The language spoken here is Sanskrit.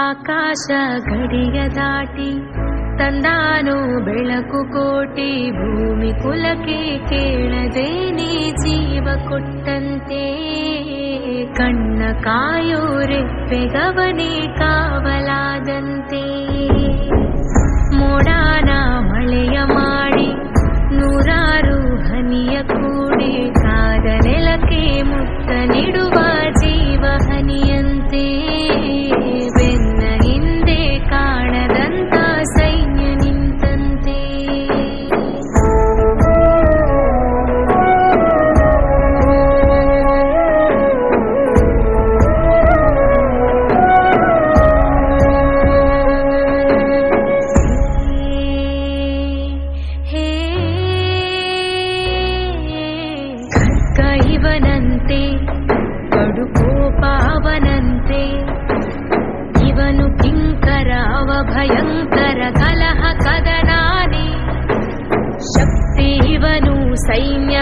ಆಕಾಶ ಗಡಿಯ ದಾಟಿ ತಂದಾನು ಬೆಳಕು ಕೋಟಿ ಭೂಮಿ ಕುಲಕ್ಕೆ ಕೇಳದೆ ನೀ ಜೀವ ಕೊಟ್ಟಂತೆ ಕಣ್ಣ ಕಾಯೋ ರೆಪ್ಪೆಗವನೇ ಕಾವಲಾದಂತೆ ಭಯಂಕರ ಕಲಹ ಕದನಾನೆ ಶಕ್ತಿ ಇವನು ಸೈನ್ಯ